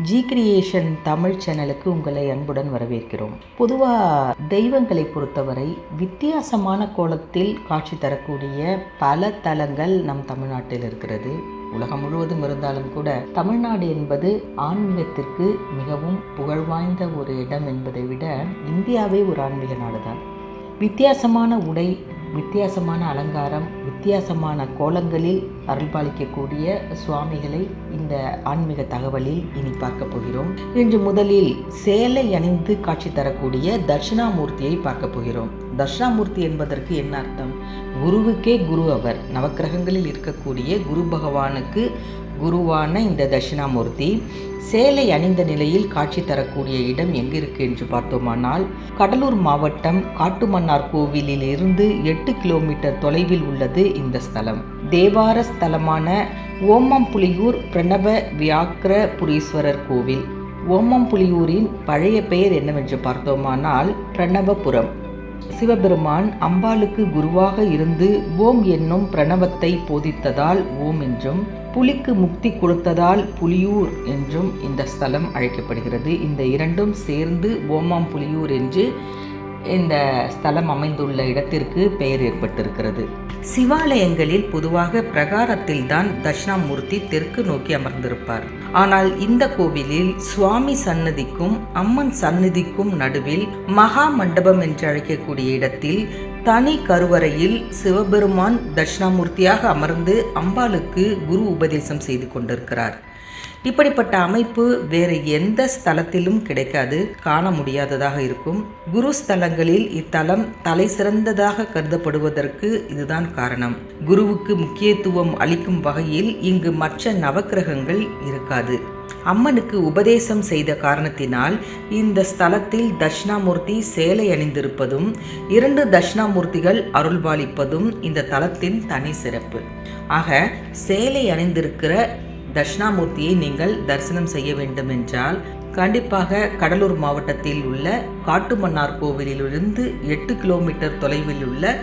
G creation Tamil சேனலுக்கு உங்களை அன்புடன் வரவேற்கிறோம். பொதுவாக தெய்வங்களை பொறுத்தவரை வித்தியாசமான கோலத்தில் காட்சி தரக்கூடிய பல தலங்கள் நம் தமிழ்நாட்டில் இருக்கிறது. உலகம் முழுவதும் இருந்தாலும் கூட தமிழ்நாடு என்பது ஆன்மீகத்திற்கு மிகவும் புகழ்வாய்ந்த ஒரு இடம் என்பதை விட இந்தியாவே ஒரு ஆன்மீக நாடுதான். வித்தியாசமான உடை வித்தியாசமான அலங்காரம் வித்தியாசமான கோலங்களில் அருள்பாலிக்கக்கூடிய சுவாமிகளை இந்த ஆன்மீக தகவலில் இனி பார்க்க போகிறோம். இன்று முதலில் சேலை அணிந்து காட்சி தரக்கூடிய தட்சிணாமூர்த்தியை பார்க்க போகிறோம். தர்ஷாமூர்த்தி என்பதற்கு என்ன அர்த்தம்? குருவுக்கே குரு அவர். நவக்கிரகங்களில் இருக்கக்கூடிய குரு பகவானுக்கு குருவான இந்த தட்சிணாமூர்த்தி சேலை அணிந்த நிலையில் காட்சி தரக்கூடிய இடம் எங்கு இருக்கு என்று பார்த்தோமானால் கடலூர் மாவட்டம் காட்டுமன்னார் கோவிலில் இருந்து எட்டு கிலோமீட்டர் தொலைவில் உள்ளது இந்த ஸ்தலம். தேவார ஸ்தலமான ஓமம்புலியூர் பிரணவ வியாக்கிரபுரீஸ்வரர் கோவில். ஓமம்புலியூரின் பழைய பெயர் என்னவென்று பார்த்தோமானால் பிரணவபுரம். சிவபெருமான் அம்பாளுக்கு குருவாக இருந்து ஓம் என்னும் பிரணவத்தை போதித்ததால் ஓம் என்றும் புலிக்கு முக்தி கொடுத்ததால் புலியூர் என்றும் இந்த ஸ்தலம் அழைக்கப்படுகிறது. இந்த இரண்டும் சேர்ந்து ஓமாம் புலியூர் என்று இந்த ஸ்தலம் அமைந்துள்ள இடத்திற்கு பெயர் ஏற்பட்டிருக்கிறது. சிவாலயங்களில் பொதுவாக பிரகாரத்தில் தான் தட்சிணாமூர்த்தி தெற்கு நோக்கி அமர்ந்திருப்பார். ஆனால் இந்த கோவிலில் சுவாமி சன்னதிக்கும் அம்மன் சன்னதிக்கும் நடுவில் மகா மண்டபம் என்று அழைக்கக்கூடிய இடத்தில் தனி கருவறையில் சிவபெருமான் தட்சிணாமூர்த்தியாக அமர்ந்து அம்பாளுக்கு குரு உபதேசம் செய்து கொண்டிருக்கிறார். இப்படிப்பட்ட அமைப்பு வேறு எந்த ஸ்தலத்திலும் கிடைக்காது காண முடியாததாக இருக்கும். குரு ஸ்தலங்களில் இத்தலம் தலை சிறந்ததாக கருதப்படுவதற்கு இதுதான் காரணம். குருவுக்கு முக்கியத்துவம் அளிக்கும் வகையில் இங்கு மற்ற நவக்கிரகங்கள் இருக்காது. அம்மனுக்கு உபதேசம் செய்த காரணத்தினால் இந்த ஸ்தலத்தில் தட்சிணாமூர்த்தி சேலை அணிந்திருப்பதும் இரண்டு தட்சிணாமூர்த்திகள் அருள்பாலிப்பதும் இந்த தலத்தின் தனி சிறப்பு. ஆக சேலை அணிந்திருக்கிற தட்சிணாமூர்த்தியை நீங்கள் தரிசனம் செய்ய வேண்டும் என்றால் கண்டிப்பாக கடலூர் மாவட்டத்தில் உள்ள காட்டுமன்னார் கோவிலிலிருந்து எட்டு கிலோமீட்டர் தொலைவில் உள்ள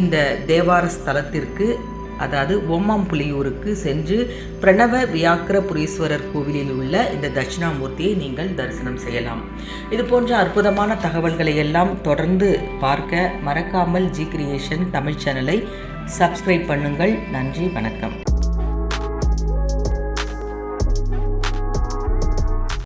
இந்த தேவார ஸ்தலத்திற்கு அதாவது ஓமாம்புலியூருக்கு சென்று பிரணவ வியாக்கிரபுரீஸ்வரர் கோவிலில் உள்ள இந்த தட்சிணாமூர்த்தியை நீங்கள் தரிசனம் செய்யலாம். இது போன்ற அற்புதமான தகவல்களை எல்லாம் தொடர்ந்து பார்க்க மறக்காமல் ஜி கிரியேஷன் தமிழ் சேனலை சப்ஸ்கிரைப் பண்ணுங்கள். நன்றி வணக்கம்.